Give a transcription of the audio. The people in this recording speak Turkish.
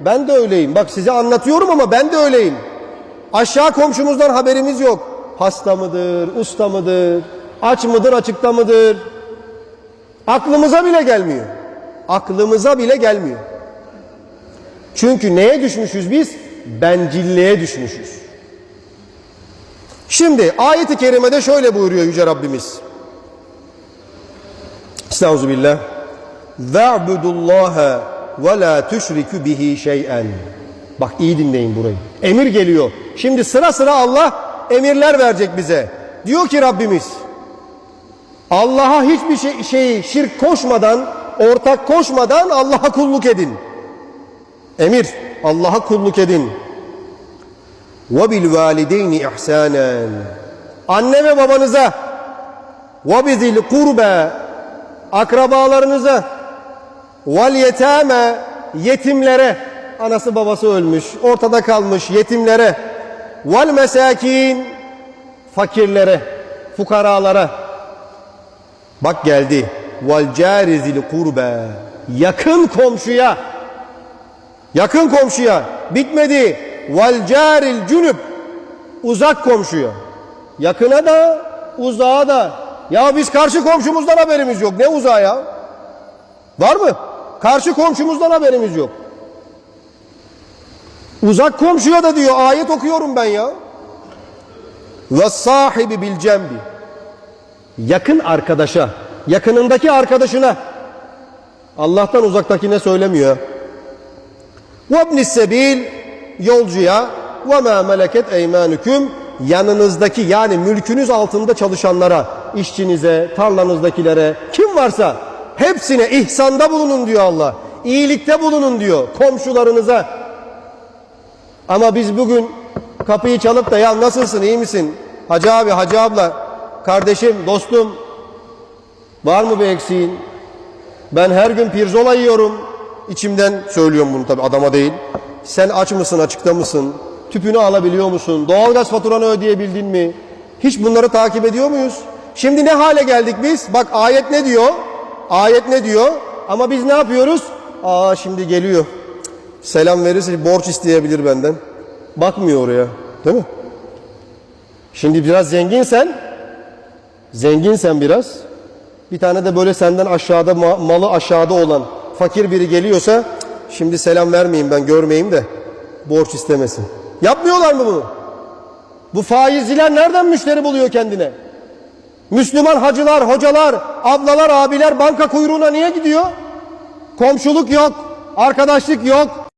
Ben de öyleyim. Bak size anlatıyorum ama ben de öyleyim. Aşağı komşumuzdan haberimiz yok. Hasta mıdır, usta mıdır, aç mıdır, açıkta mıdır? Aklımıza bile gelmiyor. Aklımıza bile gelmiyor. Çünkü neye düşmüşüz biz? Bencilliğe düşmüşüz. Şimdi ayet-i kerimede şöyle buyuruyor Yüce Rabbimiz. Estağfirullah. Ve'budullaha ve la tüşrikü bihi şey'en. Bak iyi dinleyin burayı. Emir geliyor. Şimdi sıra sıra Allah emirler verecek bize. Diyor ki Rabbimiz Allah'a hiçbir şey, şeyi şirk koşmadan, ortak koşmadan Allah'a kulluk edin. Emir, Allah'a kulluk edin. Ve bil valideyni ihsanen. Anne ve babanıza ve bizil kurbe akrabalarınıza vel yetame yetimlere. Anası babası ölmüş ortada kalmış yetimlere. Vel mesakin fakirlere fukaralara bak geldi. Vel carizil kurbe. Yakın komşuya. Yakın komşuya. Bitmedi. Vel caril cünüp uzak komşuya. Yakına da uzağa da. Ya biz karşı komşumuzdan haberimiz yok. Ne uzağa ya? Var mı Karşı komşumuzdan haberimiz yok. Uzak komşuya da diyor ayet okuyorum ben ya. Ve sahibi bil cembi. Yakın arkadaşa, yakınındaki arkadaşına. Allah'tan uzaktakine söylemiyor. Ve ibnis sebil yolcuya ve ma meleket eymanüküm yanınızdaki yani mülkünüz altında çalışanlara, işçinize, tarlanızdakilere kim varsa hepsine ihsanda bulunun diyor Allah. İyilikte bulunun diyor komşularınıza. Ama biz bugün kapıyı çalıp da ya nasılsın iyi misin? Hacı abi, hacı abla, kardeşim, dostum var mı bir eksiğin? Ben her gün pirzola yiyorum. İçimden söylüyorum bunu tabii adama değil. Sen aç mısın, açıkta mısın? Tüpünü alabiliyor musun? Doğalgaz faturanı ödeyebildin mi? Hiç bunları takip ediyor muyuz? Şimdi ne hale geldik biz? Bak ayet ne diyor? Ayet ne diyor? Ama biz ne yapıyoruz? Aa şimdi geliyor. Selam verirse borç isteyebilir benden. Bakmıyor oraya. Değil mi? Şimdi biraz zenginsen, zenginsen biraz, bir tane de böyle senden aşağıda ma- malı aşağıda olan fakir biri geliyorsa şimdi selam vermeyeyim ben görmeyeyim de borç istemesin. Yapmıyorlar mı bunu? Bu faizciler nereden müşteri buluyor kendine? Müslüman hacılar, hocalar, ablalar, abiler banka kuyruğuna niye gidiyor? Komşuluk yok, arkadaşlık yok,